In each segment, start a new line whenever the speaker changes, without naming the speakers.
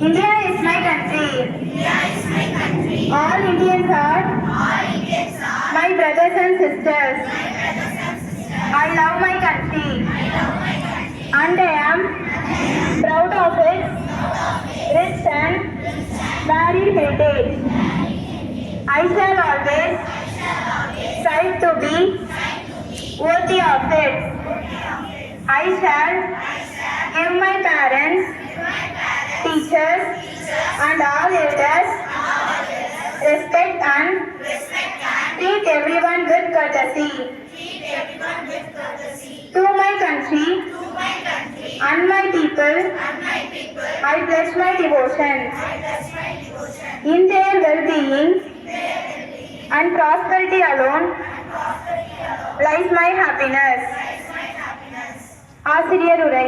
India is my country. India is my country. All Indians are. All Indians are. My brothers and sisters. My brothers and sisters. I love my country. I love my country. And I am. I am proud of it. Proud of it. Rich and. Rich and varied heritage. I shall always. Strive to be. Worthy of it. Worthy of it. I shall. Give my parents teachers, and all elders respect and treat everyone with courtesy. To my country and my people, I pledge my devotion. In their well-being and prosperity alone lies my happiness. ஆசிரியர் உரை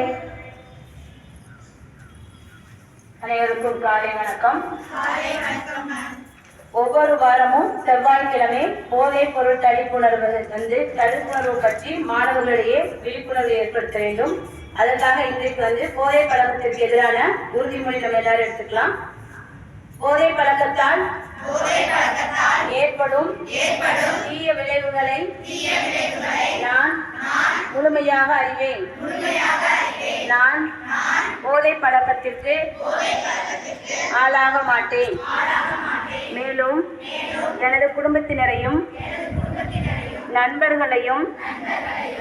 அனைவருக்கும் காலை வணக்கம். ஒவ்வொரு வாரமும் செவ்வாய்க்கிழமை போதைப் பொருள் தடுப்புணர்வு வந்து தடுப்புணர்வு பற்றி மாணவர்களிடையே விழிப்புணர்வு ஏற்படுத்த வேண்டும். அதற்காக இன்றைக்கு வந்து போதை பழக்கத்திற்கு எதிரான உறுதிமொழி நம்ம எல்லாரும் எடுத்துக்கலாம். போதை பழக்கத்தால் ஏற்படும் தீய விளைவுகளை முழுமையாக அறிவேன். நான் போதை பழக்கத்திற்கு ஆளாக மாட்டேன். மேலும் எனது குடும்பத்தினரையும் நண்பர்களையும்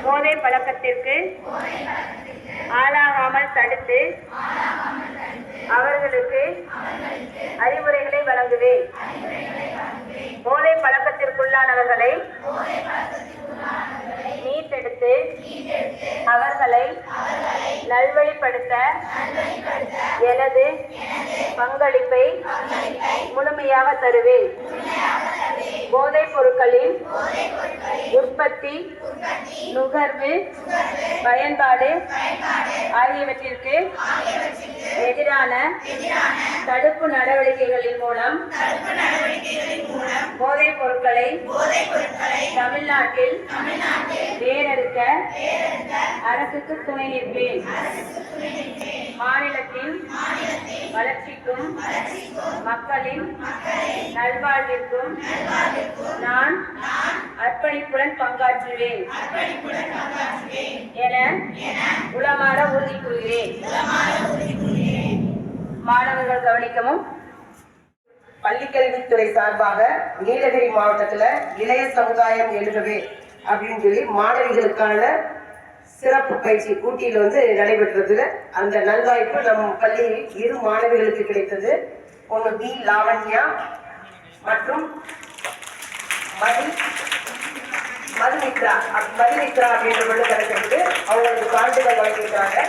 போதை பழக்கத்திற்கு ஆளாகாமல் தடுத்து அவர்களுக்கு அறிவுரைகளை வழங்குவேன். போதை பழக்கத்திற்குள்ளானவர்களை அவர்களை நல்வழிப்படுத்த எனது பங்களிப்பை முழுமையாக தருவேன். போதைப் பொருட்களின் உற்பத்தி நுகர்வு பயன்பாடு ஆகியவற்றிற்கு எதிரான தடுப்பு நடவடிக்கைகளின் மூலம் போதைப் பொருட்களை தமிழ்நாட்டில் வேறெடுக்க அரசுக்கு துணை நிற்பேன். மாநிலத்தின் வளர்ச்சிக்கும் மக்களின் நல்வாழ்விற்கும் நான் அர்ப்பணிப்புடன் பங்காற்றுவேன். என உளமாற உறுதி கூறுகிறேன் மாணவர்கள் கவனிக்கவும்.
பள்ளிக்கல்வித்துறை சார்பாக நீலகிரி மாவட்டத்துல இளைய சமுதாயம் எழுதவே அப்படின்னு சொல்லி மாணவிகளுக்கான சிறப்பு பயிற்சி ஊட்டியில் வந்து நடைபெற்றது. அந்த நல்வாய்ப்பு நம் பள்ளியில் இரு மாணவிகளுக்கு கிடைத்தது. ஒன்று பி லாவண்யா மற்றும் மதி மதுமித்ரா. அப்~ மதுமித்ரா அப்படின்றவங்க கிடைக்கிறது அவங்களுக்கு சான்றிதழ் வழங்கியிருக்கிறாங்க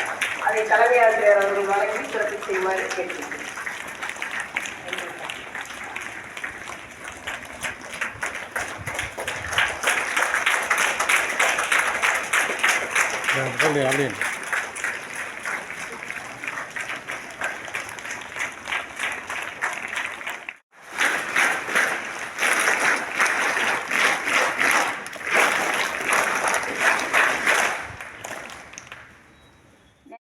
அதை தலைமை ஆசிரியர் அவர்கள் வழங்கி சிறப்பு செய்யுமாறு เดี๋
ยวก็เหลือเล่น